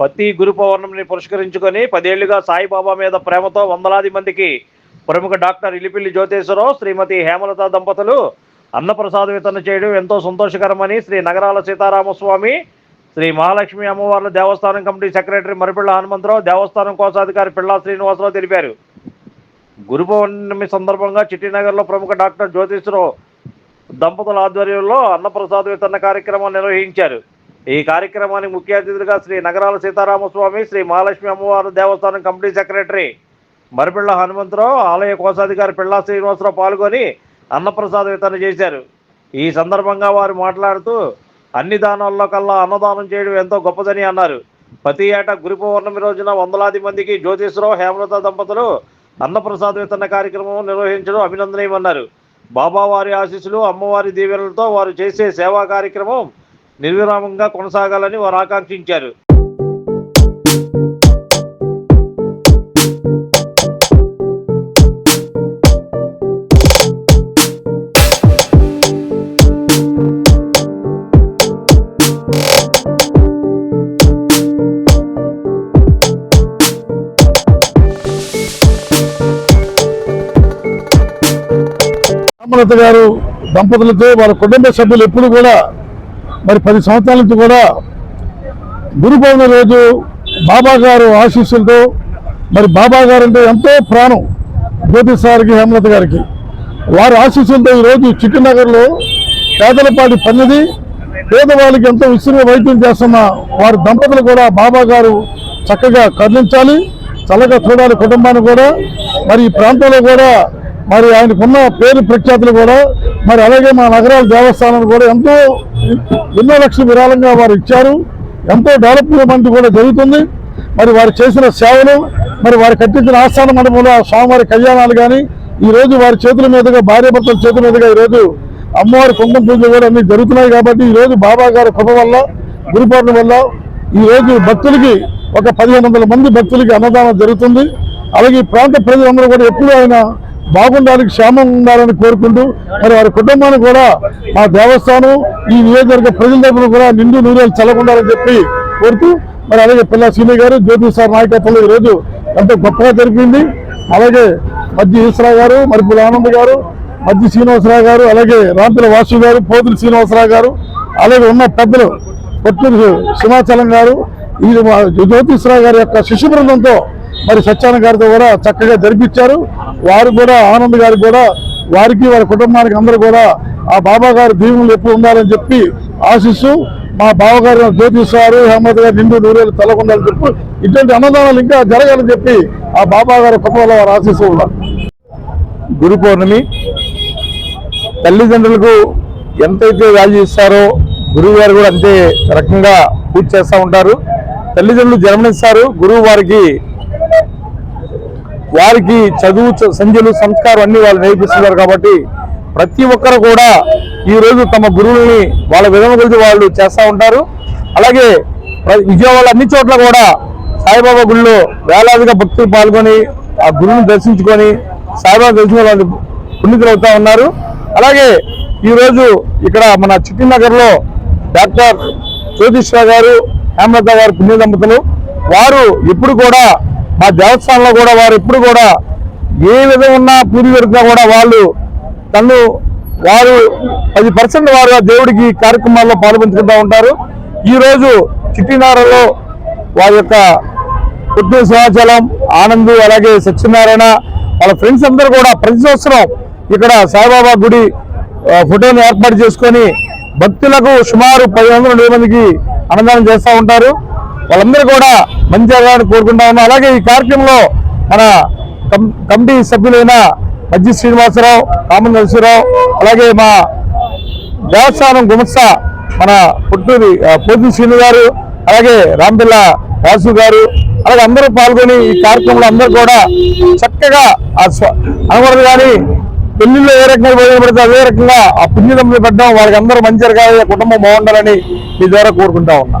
ప్రతి గురు పౌర్ణమిని పురస్కరించుకొని పదేళ్ళుగా సాయిబాబా మీద ప్రేమతో వందలాది మందికి ప్రముఖ డాక్టర్ ఇలిపిల్లి జ్యోతేశ్వరరావు శ్రీమతి హేమలత దంపతులు అన్నప్రసాద వితరణ చేయడం ఎంతో సంతోషకరమని శ్రీ నగరాల సీతారామస్వామి శ్రీ మహాలక్ష్మి అమ్మవార్ల దేవస్థానం కమిటీ సెక్రటరీ మరిపిళ్ళ హనుమంతరావు దేవస్థానం కోశాధికారి పిళ్ళా శ్రీనివాసరావు తెలిపారు. గురు పౌర్ణమి సందర్భంగా చిట్టినగర్లో ప్రముఖ డాక్టర్ జ్యోతిష్రావు దంపతుల ఆధ్వర్యంలో అన్నప్రసాద వితరణ కార్యక్రమం నిర్వహించారు. ఈ కార్యక్రమానికి ముఖ్య అతిథులుగా శ్రీ నగరాల సీతారామస్వామి శ్రీ మహాలక్ష్మి అమ్మవారు దేవస్థానం కమిటీ సెక్రటరీ మరిపిళ్ళ హనుమంతరావు ఆలయ కోశాధికారి పిళ్ళా శ్రీనివాసరావు పాల్గొని అన్నప్రసాద వితరణ చేశారు. ఈ సందర్భంగా వారు మాట్లాడుతూ అన్ని దానాల్లో కల్లా అన్నదానం చేయడం ఎంతో గొప్పదని అన్నారు. ప్రతి ఏటా గురు పౌర్ణమి రోజున వందలాది మందికి జ్యోతిష్రావు హేమలత దంపతులు అన్నప్రసాద వితరణ కార్యక్రమం నిర్వహించడం అభినందనీయమన్నారు. బాబావారి ఆశీస్సులు అమ్మవారి దీవెనలతో వారు చేసే సేవా కార్యక్రమం నిర్విరామంగా కొనసాగాలని వారు ఆకాంక్షించారు. రామలత గారు దంపతులతో వారి కుటుంబ సభ్యులు ఎప్పుడు కూడా మరి పది సంవత్సరాల నుంచి కూడా గురు పౌర్ణమి రోజు బాబా గారు ఆశీస్సులతో మరి బాబా గారు అంటే ఎంతో ప్రాణం జ్యోతి సార్కి హేమలత గారికి. వారి ఆశీస్సులతో ఈరోజు చిట్టినగర్లో పేదలపాటి పన్నది పేదవాళ్ళకి ఎంతో విస్తృత వైద్యం చేస్తున్న వారి దంపతులు కూడా బాబా గారు చక్కగా కరుణించాలి. చల్లగా చూడాలి కుటుంబాన్ని కూడా. మరి ఈ ప్రాంతంలో కూడా మరి ఆయనకున్న పేరు ప్రఖ్యాతులు కూడా మరి అలాగే మా నగరాల దేవస్థానం కూడా ఎంతో ఎన్నో లక్షల విరాళంగా వారు ఇచ్చారు. ఎంతో డెవలప్మెంట్ కూడా జరుగుతుంది. మరి వారు చేసిన సేవలు మరి వారు కట్టించిన ఆస్థాన మండపంలో ఆ స్వామివారి కళ్యాణాలు కానీ ఈ రోజు వారి చేతుల మీదుగా భార్యభర్తల చేతుల మీదుగా ఈ రోజు అమ్మవారి కుంకుమ పూజలు కూడా అన్నీ జరుగుతున్నాయి కాబట్టి ఈ రోజు బాబా గారి కృప వల్ల గురు వల్ల ఈ రోజు భక్తులకి ఒక పదిహేను వందల మంది భక్తులకి అన్నదానం జరుగుతుంది. అలాగే ఈ ప్రాంత ప్రజలందరూ కూడా ఎప్పుడూ ఆయన బాగుండాలి క్షేమం ఉండాలని కోరుకుంటూ మరి వారి కుటుంబాన్ని కూడా మా దేవస్థానం ఈ నియోజకవర్గ ప్రజల తరపున కూడా నిండు నూరేళ్ళు చల్లకుండాలని చెప్పి కోరుతూ మరి అలాగే పిల్ల సీని గారు జ్యోతి సార్ నాయకత్వంలో ఈరోజు ఎంతో గొప్పగా జరిపింది. అలాగే మధ్య ఈశ్వరరావు గారు మరిపుల ఆనంద్ గారు మధ్య శ్రీనివాసరావు గారు అలాగే రాంతుల వాసు గారు పోతుల శ్రీనివాసరావు గారు అలాగే ఉన్న పెద్దలు కొత్తూరు సింహాచలం గారు ఈ జ్యోతిష్రావు గారి యొక్క శిశు బృందంతో మరి సత్యాన గారితో కూడా చక్కగా జరిపించారు. వారు కూడా ఆనంద్ గారు కూడా వారికి వారి కుటుంబానికి అందరూ కూడా ఆ బాబా గారి దీవులు ఎప్పుడు ఉండాలని చెప్పి ఆశిస్తూ మా బావగారు జ్యోతిస్తారు. హేమద్ గారు నిండు నూరేళ్ళు తలకుండాలని చెప్పి ఇటువంటి అన్నదానాలు ఇంకా జరగాలని చెప్పి ఆ బాబా గారి కుటుంబంలో వారు ఆశిస్తూ ఉన్నారు. గురు పౌర్ణమి తల్లిదండ్రులకు ఎంతైతే వాల్యూ ఇస్తారో గురువు గారు కూడా అంతే రకంగా పూజ చేస్తూ ఉంటారు. తల్లిదండ్రులు జన్మనిస్తారు. గురువు వారికి వారికి చదువు సంధ్యలు సంస్కారం అన్ని వాళ్ళు నేర్పిస్తున్నారు కాబట్టి ప్రతి ఒక్కరు కూడా ఈ రోజు తమ గురువుల్ని వాళ్ళ విధమ గురించి వాళ్ళు చేస్తూ ఉంటారు. అలాగే ప్ర- విజయవాడ అన్ని చోట్ల కూడా సాయిబాబా గుడిలో వేలాదిగా భక్తులు పాల్గొని ఆ గురువుని దర్శించుకొని సాయిబాబా దర్శించుకుని వాళ్ళు పుణ్యతులు అవుతా ఉన్నారు. అలాగే ఈరోజు ఇక్కడ మన చిట్టినగర్లో డాక్టర్ జ్యోతిష్రావు గారు హేమలత గారు పుణ్య దంపతులు వారు ఎప్పుడు కూడా మా దేవస్థానంలో కూడా వారు ఎప్పుడు కూడా ఏ విధంగా ఉన్న పూజ జరిగినా కూడా వాళ్ళు తను వారు పది పర్సెంట్ వారు దేవుడికి కార్యక్రమాల్లో పాల్పంచుకుంటూ ఉంటారు. ఈరోజు చిట్టినారలో వారి యొక్క పుట్టిన సింహాచలం ఆనందు అలాగే సత్యనారాయణ వాళ్ళ ఫ్రెండ్స్ అందరూ కూడా ప్రతి సంవత్సరం ఇక్కడ సాయిబాబా గుడి ఫోటోని ఏర్పాటు చేసుకొని భక్తులకు సుమారు పది వందల మందికి అన్నదానం చేస్తూ ఉంటారు. వాళ్ళందరూ కూడా మంచి జరగాలని కోరుకుంటాము? అలాగే ఈ కార్యక్రమంలో మన కమిటీ సభ్యులైన మజ్జి శ్రీనివాసరావు కామన్ నరసింహరావు అలాగే మా దేవస్థానం గుమత్స మన పుట్టూరి ఆ, పోతి శ్రీను గారు అలాగే రాంపిల్ల వాసు గారు అలాగే అందరూ పాల్గొని ఈ కార్యక్రమంలో అందరూ కూడా చక్కగా ఆ స్వ- అనకూడదు కానీ పెళ్ళిలో ఏ రకంగా ఉపయోగపడితే అదే రకంగా ఆ పుణ్యదంలో పెట్టడం వాళ్ళకి అందరూ మంచి జరగాలి కుటుంబం బాగుండాలని మీ ద్వారా కోరుకుంటా ఉన్నా.